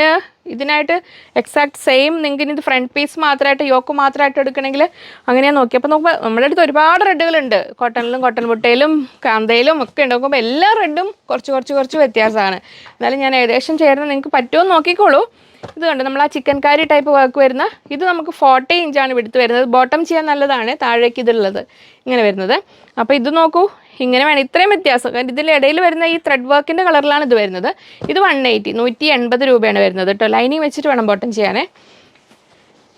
Speaker 1: ഇതിനായിട്ട് എക്സാക്ട് സെയിം നിങ്ങൾക്ക് ഇത് ഫ്രണ്ട് പീസ് മാത്രമായിട്ട് യോക്ക് മാത്രമായിട്ട് എടുക്കണമെങ്കിൽ അങ്ങനെയാണ് നോക്കി അപ്പോൾ നോക്കുമ്പോൾ നമ്മുടെ അടുത്ത് ഒരുപാട് റെഡുകളുണ്ട് കോട്ടണിലും കോട്ടൺ മുട്ടയിലും കാന്തയിലും ഒക്കെ ഉണ്ട്. നോക്കുമ്പോൾ എല്ലാ റെഡും കുറച്ച് കുറച്ച് കുറച്ച് വ്യത്യാസമാണ്. എന്നാലും ഞാൻ ഏകദേശം ചേരുന്ന നിങ്ങൾക്ക് പറ്റുമെന്ന് നോക്കിക്കോളൂ. ഇത് കണ്ട് നമ്മൾ ആ ചിക്കൻ കാരി ടൈപ്പ് വർക്ക് വരുന്ന ഇത് നമുക്ക് ഫോർട്ടി ഇഞ്ചാണ് വിടുത്ത് വരുന്നത്. ബോട്ടം ചെയ്യാൻ നല്ലതാണ് താഴേക്ക് ഇതുള്ളത് ഇങ്ങനെ വരുന്നത്. അപ്പോൾ ഇത് നോക്കൂ ഇങ്ങനെ വേണം. ഇത്രയും വ്യത്യാസം. കാരണം ഇതിന്റെ ഇടയിൽ വരുന്ന ഈ ത്രെഡ് വർക്കിന്റെ കളറിലാണ് ഇത് വരുന്നത്. ഇത് വൺ എയ്റ്റി നൂറ്റി എൺപത് രൂപയാണ് വരുന്നത് കേട്ടോ ലൈനിങ് വെച്ചിട്ട് വേണം ബോട്ടം ചെയ്യാനേ.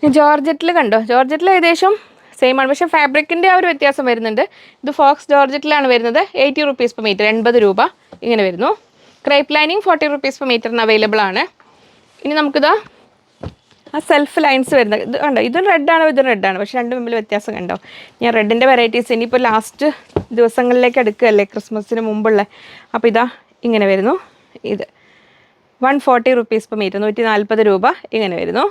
Speaker 1: ജോർജറ്റിൽ കണ്ടോ? ജോർജറ്റിൽ ഏകദേശം സെയിം ആണ്. പക്ഷേ ഫാബ്രിക്കിന്റെ ആ ഒരു വ്യത്യാസം വരുന്നുണ്ട്. ഇത് ഫോക്സ് ജോർജറ്റിലാണ് വരുന്നത്. എയ്റ്റി റുപ്പീസ് പെർ മീറ്റർ എൺപത് രൂപ ഇങ്ങനെ വരുന്നു. Crepe lining forty rupees per മീറ്ററിന് അവൈലബിൾ ആണ്. ഇനി നമുക്കിതാ ആ സെൽഫ് ലൈൻസ് വരുന്നത്. ഇത് കണ്ടോ? ഇതും റെഡാണ് ഇതും റെഡാണ് പക്ഷെ രണ്ടും തമ്മിൽ വ്യത്യാസം കണ്ടോ? ഞാൻ റെഡിന്റെ വെറൈറ്റീസ് ഇനിയിപ്പോൾ ലാസ്റ്റ് ദിവസങ്ങളിലേക്ക് എടുക്കുകയല്ലേ ക്രിസ്മസിന് മുമ്പുള്ള. അപ്പോൾ ഇതാ ഇങ്ങനെ വരുന്നു. ഇത് വൺ ഫോർട്ടി റുപ്പീസ് ഇപ്പം ഇരുന്നൂറ്റി നൂറ്റി നാൽപ്പത് രൂപ ഇങ്ങനെ വരുന്നു.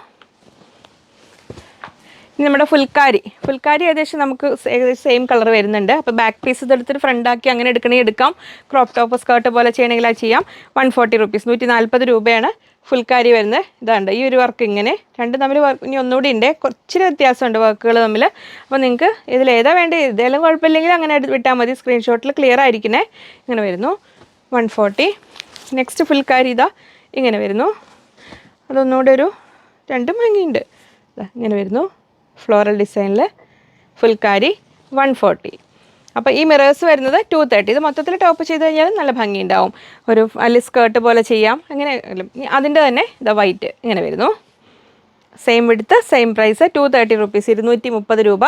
Speaker 1: ഇനി നമ്മുടെ ഫുൽക്കാരി. ഫുൽക്കാരി ഏകദേശം നമുക്ക് ഏകദേശം സെയിം കളർ വരുന്നുണ്ട്. അപ്പോൾ ബാക്ക് പീസ് ഇതെടുത്തിട്ട് ഫ്രണ്ടാക്കി അങ്ങനെ എടുക്കണമെങ്കിൽ എടുക്കാം. ക്രോപ്പ് ടോപ്പ് സ്കേർട്ട് പോലെ ചെയ്യണമെങ്കിൽ അത് ചെയ്യാം. വൺ ഫോർട്ടി റുപ്പീസ് നൂറ്റി നാൽപ്പത് രൂപയാണ് ഫുൽക്കാരി വരുന്നത്. ഇതാണ്ട് ഈ ഒരു വർക്ക് ഇങ്ങനെ. രണ്ട് തമ്മിൽ വർക്ക് ഇനി ഒന്നുകൂടി ഉണ്ട് കുറച്ചിരി വ്യത്യാസമുണ്ട് വർക്കുകൾ തമ്മിൽ അപ്പോൾ നിങ്ങൾക്ക് ഇതിൽ ഏതാ വേണ്ടത്? ഏതെങ്കിലും കുഴപ്പമില്ലെങ്കിൽ അങ്ങനെ വിട്ടാൽ മതി. സ്ക്രീൻഷോട്ടിൽ ക്ലിയർ ആയിരിക്കണേ. ഇങ്ങനെ വരുന്നു. വൺ ഫോർട്ടി നെക്സ്റ്റ് ഫുൽക്കാരി ഇതാ. ഇങ്ങനെ വരുന്നു. അതൊന്നുകൂടെ ഒരു രണ്ട് ദാ ഇങ്ങനെ വരുന്നു. ഫ്ലോറൽ ഡിസൈനിൽ ഫുൽക്കാരി വൺ ഫോർട്ടി അപ്പോൾ ഈ മിറേഴ്സ് വരുന്നത് ടു തേർട്ടി ഇത് മൊത്തത്തിൽ ടോപ്പ് ചെയ്ത് കഴിഞ്ഞാൽ നല്ല ഭംഗി ഉണ്ടാവും ഒരു അല്ലെ സ്കേർട്ട് പോലെ ചെയ്യാം. അങ്ങനെ അതിന്റെ തന്നെ ഇതാ വൈറ്റ് ഇങ്ങനെ വരുന്നു. സെയിം വിടുത്ത് same price two thirty rupees ഇരുന്നൂറ്റി മുപ്പത് രൂപ.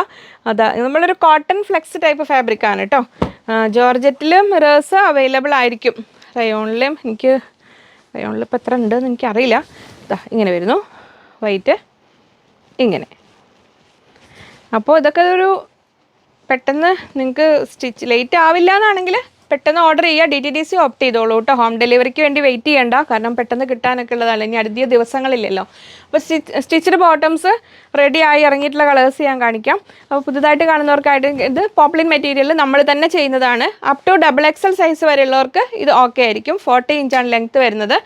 Speaker 1: അതാ നമ്മളൊരു കോട്ടൺ ഫ്ലെക്സ് ടൈപ്പ് ഫാബ്രിക് ആണ് കേട്ടോ ജോർജറ്റിലും മിറേഴ്സ് അവൈലബിൾ ആയിരിക്കും. റയോണിലും എനിക്ക് റയോണിൽ ഇപ്പോൾ എത്ര ഉണ്ടെന്ന് എനിക്കറിയില്ല. ഇതാ ഇങ്ങനെ വരുന്നു. വൈറ്റ് ഇങ്ങനെ. അപ്പോൾ ഇതൊക്കെ ഒരു പെട്ടെന്ന് നിങ്ങൾക്ക് സ്റ്റിച്ച് ലേറ്റ് ആവില്ല എന്നാണെങ്കിൽ പെട്ടെന്ന് ഓർഡർ ചെയ്യുക D T D C opt ചെയ്തോളൂ കേട്ടോ ഹോം ഡെലിവറിക്ക് വേണ്ടി വെയിറ്റ് ചെയ്യണ്ട. കാരണം പെട്ടെന്ന് കിട്ടാനൊക്കെ ഉള്ളതല്ല ഇനി അടുത്ത ദിവസങ്ങളില്ലല്ലോ. അപ്പോൾ സ്റ്റിച്ച് സ്റ്റിച്ചഡ് ബോട്ടംസ് റെഡി ആയി ഇറങ്ങിയിട്ടുള്ള കളേഴ്സ് ഞാൻ കാണിക്കാം. അപ്പോൾ പുതുതായിട്ട് കാണുന്നവർക്കായിട്ട് ഇത് പോപ്ലിൻ മെറ്റീരിയൽ നമ്മൾ തന്നെ ചെയ്യുന്നതാണ്. Up to double XL size വരെയുള്ളവർക്ക് ഇത് ഓക്കെ ആയിരിക്കും. ഫോർട്ടി ഇഞ്ചാണ് ലെങ്ത്ത് വരുന്നത്.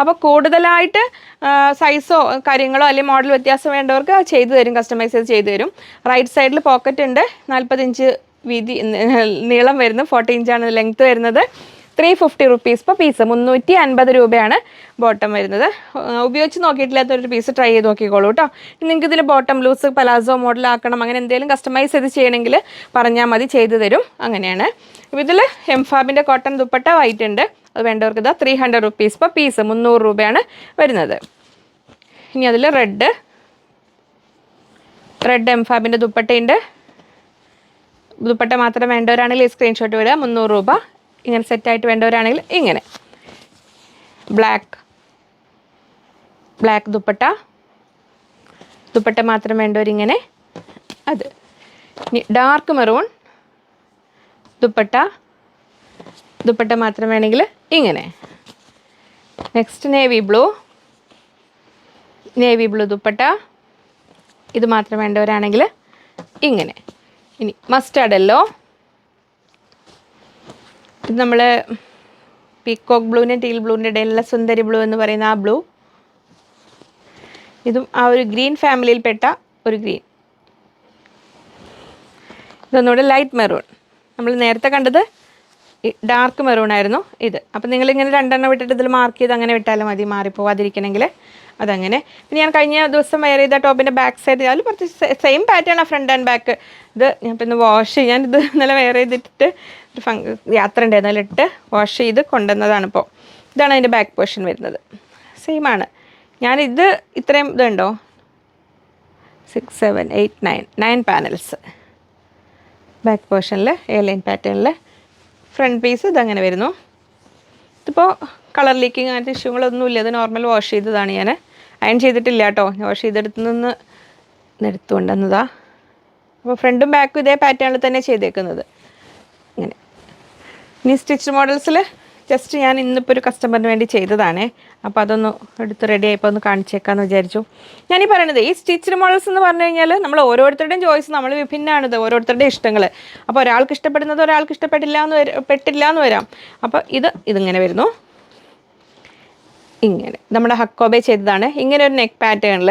Speaker 1: അപ്പോൾ കൂടുതലായിട്ട് സൈസോ കാര്യങ്ങളോ അല്ലെങ്കിൽ മോഡൽ വ്യത്യാസം വേണ്ടവർക്ക് ചെയ്തു തരും. കസ്റ്റമൈസ് ചെയ്ത് തരും. റൈറ്റ് സൈഡിൽ പോക്കറ്റ് ഉണ്ട്. നാൽപ്പത് ഇഞ്ച് വീതി നീളം വരുന്നു ഫോർട്ടി ഇഞ്ചാണ് ലെങ്ത് വരുന്നത് three fifty rupees per piece മുന്നൂറ്റി അൻപത് രൂപയാണ് ബോട്ടം വരുന്നത്. ഉപയോഗിച്ച് നോക്കിയിട്ടില്ലാത്തൊരു പീസ് ട്രൈ ചെയ്ത് നോക്കിക്കോളൂ കേട്ടോ നിങ്ങൾക്ക് ഇതിൽ ബോട്ടം ലൂസ് പലാസോ മോഡൽ ആക്കണം അങ്ങനെ എന്തെങ്കിലും കസ്റ്റമൈസ് ചെയ്ത് ചെയ്യണമെങ്കിൽ പറഞ്ഞാൽ മതി ചെയ്തു തരും. അങ്ങനെയാണ്. ഇതിൽ എംഫാബിന്റെ കോട്ടൺ ദുപ്പട്ട വൈറ്റ് ഉണ്ട്. അത് വേണ്ടവർക്ക് ഇതാ three hundred rupees per piece മുന്നൂറ് രൂപയാണ് വരുന്നത്. ഇനി അതിൽ റെഡ് റെഡ് എംഫാബിന്റെ ദുപ്പട്ടയുണ്ട്. ദുപ്പട്ട മാത്രം വേണ്ടവരാണെങ്കിൽ സ്ക്രീൻഷോട്ട് വിടുക മുന്നൂറ് രൂപ. ഇങ്ങനെ സെറ്റായിട്ട് വേണ്ടവരാണെങ്കിൽ ഇങ്ങനെ. Black black dupatta. ദുപ്പട്ട മാത്രം വേണ്ടവരിങ്ങനെ. അത്. Dark maroon dupatta. ദുപ്പട്ട മാത്രം വേണമെങ്കിൽ ഇങ്ങനെ. Next navy blue navy blue dupatta. ഇത് മാത്രം വേണ്ടവരാണെങ്കിൽ ഇങ്ങനെ. ഇനി മസ്റ്റാർഡ് യെല്ലോ ഇത് നമ്മൾ പീക്കോക്ക് ബ്ലൂവിന്റെ ടീൽ ബ്ലൂവിന്റെ ഇടയിലുള്ള സുന്ദരി ബ്ലൂ എന്ന് പറയുന്ന ആ ബ്ലൂ. ഇതും ആ ഒരു ഗ്രീൻ ഫാമിലിയിൽപ്പെട്ട ഒരു ഗ്രീൻ. ഇതൊന്നുകൂടെ light maroon. നമ്മൾ നേരത്തെ കണ്ടത് ഡാർക്ക് മെറൂൺ ആയിരുന്നു ഇത്. അപ്പം നിങ്ങളിങ്ങനെ രണ്ടെണ്ണം വിട്ടിട്ട് ഇതിൽ മാർക്ക് ചെയ്ത് അങ്ങനെ വിട്ടാലും മതി മാറിപ്പോവാതിരിക്കണമെങ്കിൽ. അതങ്ങനെ. പിന്നെ ഞാൻ കഴിഞ്ഞ ദിവസം വെയർ ചെയ്ത ടോപ്പിന്റെ ബാക്ക് സൈഡ് അതിൽ കുറച്ച് same pattern front and back ഇത് ഞാൻ പിന്നെ വാഷ് ചെയ്യാൻ ഇത് ഇന്നലെ വെയർ ചെയ്തിട്ട് ഒരു ഫങ് യാത്ര ഉണ്ടായിരുന്നു. അതിലിട്ട് വാഷ് ചെയ്ത് കൊണ്ടുവന്നതാണ് ഇപ്പോൾ ഇതാണ് അതിന്റെ ബാക്ക് പോർഷൻ വരുന്നത്. സെയിം ആണ്. ഞാനിത് ഇത് ഇത്രയും ഇതുണ്ടോ? Six seven eight nine nine panels back പോർഷനിൽ എയർലൈൻ ലൈൻ പാറ്റേണിൽ ഫ്രണ്ട് പീസ് ഇതങ്ങനെ വരുന്നു. ഇതിപ്പോൾ കളർ ലീക്കിങ് അങ്ങനത്തെ ഇഷ്യൂകളൊന്നുമില്ല. ഇത് നോർമൽ വാഷ് ചെയ്തതാണ് ഞാൻ അയൺ ചെയ്തിട്ടില്ല കേട്ടോ വാഷ് ചെയ്തെടുത്ത് നിന്ന് എടുത്തുകൊണ്ടുവന്നതാ അപ്പോൾ ഫ്രണ്ടും ബാക്കും ഇതേ പാറ്റേണിൽ തന്നെ ചെയ്തേക്കുന്നത്. ഇങ്ങനെ. ഇനി സ്റ്റിച്ച് മോഡൽസിൽ ജസ്റ്റ് ഞാൻ ഇന്നിപ്പോൾ ഒരു കസ്റ്റമറിന് വേണ്ടി ചെയ്തതാണേ. അപ്പോൾ അതൊന്ന് എടുത്ത് റെഡി ആയപ്പോൾ ഒന്ന് കാണിച്ചേക്കാന്ന് വിചാരിച്ചു. ഞാനീ പറയണത് ഈ സ്റ്റിച്ച്ഡ് മോഡൽസ് എന്ന് പറഞ്ഞു കഴിഞ്ഞാൽ നമ്മൾ ഓരോരുത്തരുടെയും ചോയ്സ് നമ്മൾ വിഭിന്നമാണിത് ഓരോരുത്തരുടെ ഇഷ്ടങ്ങൾ അപ്പോൾ ഒരാൾക്ക് ഇഷ്ടപ്പെടുന്നത് ഒരാൾക്ക് ഇഷ്ടപ്പെട്ടില്ല എന്ന് പെട്ടില്ല എന്ന് വരാം. അപ്പോൾ ഇത് ഇതിങ്ങനെ വരുന്നു. ഇങ്ങനെ. നമ്മുടെ ഹക്കോബെ ചെയ്തതാണ്. ഇങ്ങനെ ഒരു നെക്ക് പാറ്റേണിൽ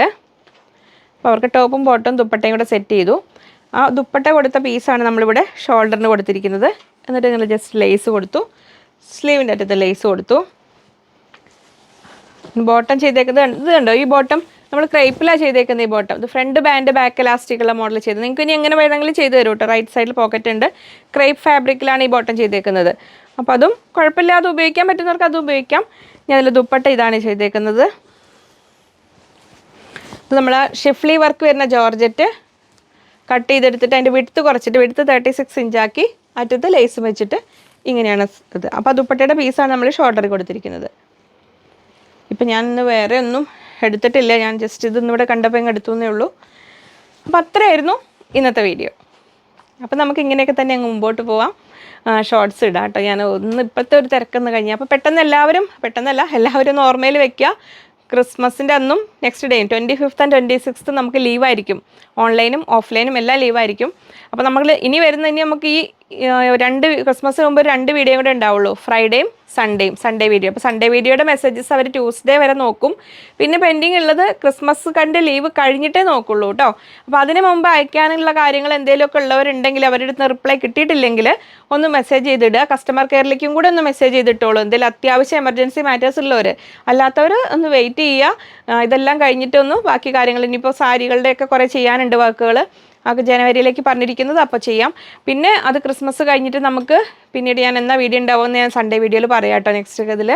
Speaker 1: അപ്പോൾ അവർക്ക് ടോപ്പും ബോട്ടും ദുപ്പട്ടയും കൂടെ സെറ്റ് ചെയ്തു. ആ ദുപ്പട്ട കൊടുത്ത പീസാണ് നമ്മളിവിടെ ഷോൾഡറിന് കൊടുത്തിരിക്കുന്നത്. എന്നിട്ട് നിങ്ങൾ ജസ്റ്റ് ലേസ് കൊടുത്തു. സ്ലീവിന്റെ അറ്റത്ത് ലേസ് കൊടുത്തു. ബോട്ടം ചെയ്തേക്കുന്നത്? ഇത് കണ്ടോ? ഈ ബോട്ടം നമ്മൾ ക്രൈപ്പിലാണ് ചെയ്തേക്കുന്നത് ഈ ബോട്ടം ഇത് ഫ്രണ്ട് ബാൻഡ് ബാക്ക് എലാസ്റ്റിക്കുള്ള മോഡൽ ചെയ്ത് നിങ്ങൾക്ക് ഇനി എങ്ങനെ വേണമെങ്കിലും ചെയ്ത് തരും കേട്ടോ. റൈറ്റ് സൈഡിൽ പോക്കറ്റ് ഉണ്ട്. ക്രൈപ്പ് ഫാബ്രിക്കിലാണ് ഈ ബോട്ടം ചെയ്തേക്കുന്നത്. അപ്പോൾ അതും കുഴപ്പമില്ലാതെ ഉപയോഗിക്കാൻ പറ്റുന്നവർക്ക് അതും ഉപയോഗിക്കാം. ഞാൻ ദുപ്പട്ട ഇതാണ് ചെയ്തേക്കുന്നത്. നമ്മൾ ഷിഫ്ലി വർക്ക് വരുന്ന ജോർജറ്റ് കട്ട് ചെയ്തെടുത്തിട്ട് അതിന്റെ വിടുത്ത് കുറച്ചിട്ട് വിടുത്ത് തേർട്ടി സിക്സ് ഇഞ്ചാക്കി അറ്റത്ത് ലേസ് വെച്ചിട്ട് ഇങ്ങനെയാണ് ഇത്. അപ്പോൾ ദുപ്പട്ടയുടെ പീസാണ് നമ്മൾ ഷോൾഡറിൽ കൊടുത്തിരിക്കുന്നത്. ഇപ്പം ഞാൻ ഇന്ന് വേറെ ഒന്നും എടുത്തിട്ടില്ല. ഞാൻ ജസ്റ്റ് ഇത് ഇവിടെ കണ്ടപ്പോൾ ഇങ്ങ് എടുത്തു എന്നേ ഉള്ളൂ. അപ്പോൾ അത്രയായിരുന്നു ഇന്നത്തെ വീഡിയോ അപ്പോൾ നമുക്ക് ഇങ്ങനെയൊക്കെ തന്നെ അങ്ങ് മുമ്പോട്ട് പോവാം. ഷോർട്സ് ഇടാം കേട്ടോ. ഞാൻ ഒന്ന് ഇപ്പോഴത്തെ ഒരു തിരക്കെന്ന് കഴിഞ്ഞാൽ അപ്പോൾ പെട്ടെന്ന് എല്ലാവരും പെട്ടെന്നല്ല എല്ലാവരും ഒന്ന് ഓർമ്മയിൽ വെക്കുക. ക്രിസ്മസിന്റെ അന്നും next ഡേയും twenty fifth and twenty sixth നമുക്ക് ലീവായിരിക്കും ഓൺലൈനും ഓഫ്ലൈനും എല്ലാം ലീവായിരിക്കും അപ്പോൾ നമ്മൾ ഇനി വരുന്ന നമുക്ക് ഈ രണ്ട് ക്രിസ്മസ് മുമ്പ് രണ്ട് വീഡിയോ കൂടെ ഉണ്ടാവുള്ളൂ. ഫ്രൈഡേയും സൺഡേയും സൺഡേ വീഡിയോ അപ്പോൾ സൺഡേ വീഡിയോയുടെ മെസ്സേജസ് അവർ ട്യൂസ്ഡേ വരെ നോക്കും. പിന്നെ പെൻഡിങ് ഉള്ളത് ക്രിസ്മസ് കണ്ട് ലീവ് കഴിഞ്ഞിട്ടേ നോക്കുള്ളൂ കേട്ടോ അപ്പോൾ അതിന് മുമ്പ് അയക്കാനുള്ള കാര്യങ്ങൾ എന്തെങ്കിലുമൊക്കെ ഉള്ളവരുണ്ടെങ്കിൽ അവരുടെ അടുത്ത് റിപ്ലൈ കിട്ടിയിട്ടില്ലെങ്കിൽ ഒന്ന് മെസ്സേജ് ചെയ്തിടുക. കസ്റ്റമർ കെയറിലേക്കും കൂടെ ഒന്ന് മെസ്സേജ് ചെയ്തിട്ടോളൂ. എന്തെങ്കിലും അത്യാവശ്യം എമർജൻസി മാറ്റേഴ്സ് ഉള്ളവർ അല്ലാത്തവർ ഒന്ന് വെയിറ്റ് ചെയ്യുക. ഇതെല്ലാം കഴിഞ്ഞിട്ടൊന്ന് ബാക്കി കാര്യങ്ങൾ. ഇനിയിപ്പോൾ സാരികളുടെയൊക്കെ കുറേ ചെയ്യാനുണ്ട് വർക്കുകൾ അത് ജനുവരിയിലേക്ക് പറഞ്ഞിരിക്കുന്നത് അപ്പോൾ ചെയ്യാം. പിന്നെ അത് ക്രിസ്മസ് കഴിഞ്ഞിട്ട് നമുക്ക് പിന്നീട് ഞാൻ എന്നാ വീഡിയോ ഉണ്ടാവുമെന്ന് ഞാൻ സൺഡേ വീഡിയോയിൽ പറയാം കേട്ടോ നെക്സ്റ്റ് ഇതിൽ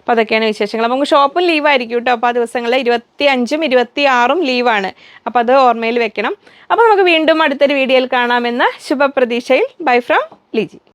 Speaker 1: അപ്പോൾ അതൊക്കെയാണ് വിശേഷങ്ങൾ. അപ്പോൾ നമുക്ക് ഷോപ്പും ലീവായിരിക്കും കേട്ടോ. അപ്പോൾ ആ ദിവസങ്ങളിൽ ഇരുപത്തി അഞ്ചും ഇരുപത്തി ആറും ലീവാണ് അപ്പോൾ അത് ഓർമ്മയിൽ വെക്കണം. അപ്പോൾ നമുക്ക് വീണ്ടും അടുത്തൊരു വീഡിയോയിൽ കാണാമെന്ന ശുഭപ്രതീക്ഷയിൽ. Bye from Liji